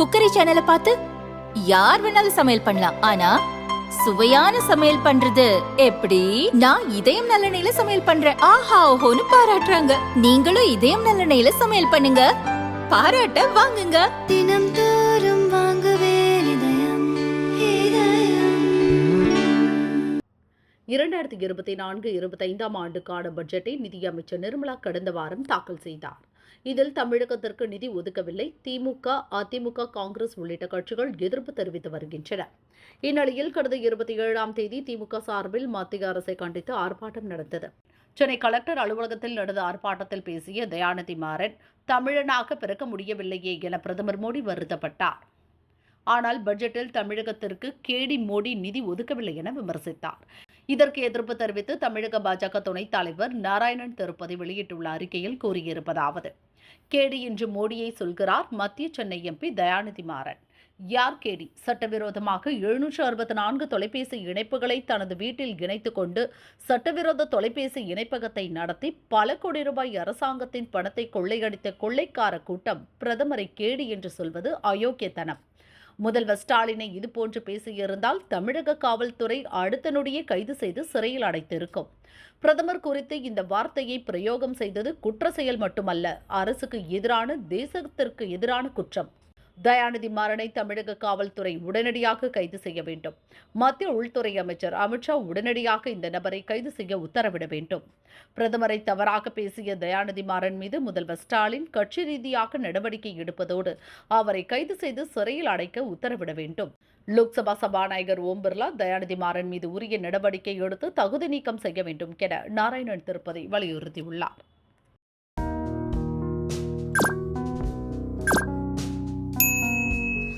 Cookery சேனலை பார்த்து யார் வேணாலும் சமையல் பண்ணலாம். ஆனா சுவையான சமையல் பண்றது எப்படி? நான் இதயம் நல்லெண்ணெயில சமையல் பண்றேன். ஆஹா ஓஹோன்னு பாராட்டுறாங்க. நீங்களும் இதயம் நல்லெண்ணெயில சமையல் பண்ணுங்க. பாராட்ட வாங்குங்க. தினம் தோறும் வாங்குவே இரண்டாயிரத்தி இருபத்தி நான்கு இருபத்தைந்தாம் ஆண்டுக்கான பட்ஜெட்டை நிதியமைச்சர் நிர்மலா கடந்த வாரம் தாக்கல் செய்தார். இதில் தமிழகத்திற்கு நிதி ஒதுக்கவில்லை. திமுக அதிமுக காங்கிரஸ் உள்ளிட்ட கட்சிகள் எதிர்ப்பு தெரிவித்து வருகின்றன. இந்நிலையில் கடந்த இருபத்தி ஏழாம் தேதி திமுக சார்பில் மத்திய அரசை கண்டித்து ஆர்ப்பாட்டம் நடந்தது. சென்னை கலெக்டர் அலுவலகத்தில் நடந்த ஆர்ப்பாட்டத்தில் பேசிய தயாநிதி மாறன் தமிழனாக பிறக்க முடியவில்லையே என பிரதமர் மோடி வருத்தப்பட்டார். ஆனால் பட்ஜெட்டில் தமிழகத்திற்கு கேடி மோடி நிதி ஒதுக்கவில்லை என விமர்சித்தார். இதற்கு எதிர்ப்பு தெரிவித்து தமிழக பாஜக துணைத் தலைவர் நாராயணன் திருப்பதி வெளியிட்டுள்ள அறிக்கையில் கூறியிருப்பதாவது கேடி என்று மோடியை சொல்கிறார் மத்திய சென்னை எம்பி தயாநிதி மாறன். யார் கேடி? சட்டவிரோதமாக எழுநூற்று அறுபத்தி நான்கு தொலைபேசி இணைப்புகளை தனது வீட்டில் இணைத்து கொண்டு சட்டவிரோத தொலைபேசி இணைப்பகத்தை நடத்தி பல கோடி ரூபாய் அரசாங்கத்தின் பணத்தை கொள்ளையடித்த கொள்ளைக்கார கூட்டம் பிரதமரை கேடி என்று சொல்வது அயோக்கியத்தனம். முதல்வர் ஸ்டாலினை இதுபோன்று பேசியிருந்தால் தமிழக காவல்துறை அடுத்த நொடியே கைது செய்து சிறையில் அடைத்திருக்கும். பிரதமர் குறித்து இந்த வார்த்தையை பிரயோகம் செய்தது குற்ற செயல் மட்டுமல்ல அரசுக்கு எதிரான தேசத்திற்கு எதிரான குற்றம். தயாநிதி மாறனை தமிழக காவல்துறை உடனடியாக கைது செய்ய வேண்டும். மத்திய உள்துறை அமைச்சர் அமித்ஷா உடனடியாக இந்த நபரை கைது செய்ய உத்தரவிட வேண்டும். பிரதமரை தவறாக பேசிய தயாநிதி மாறன் மீது முதல்வர் ஸ்டாலின் கட்சி ரீதியாக நடவடிக்கை எடுப்பதோடு அவரை கைது செய்து சிறையில் அடைக்க உத்தரவிட வேண்டும். லோக்சபா சபாநாயகர் ஓம் பிர்லா தயாநிதி மாறன் மீது உரிய நடவடிக்கை எடுத்து தகுதி நீக்கம் செய்ய வேண்டும் என நாராயணன் திருப்பதி வலியுறுத்தியுள்ளார்.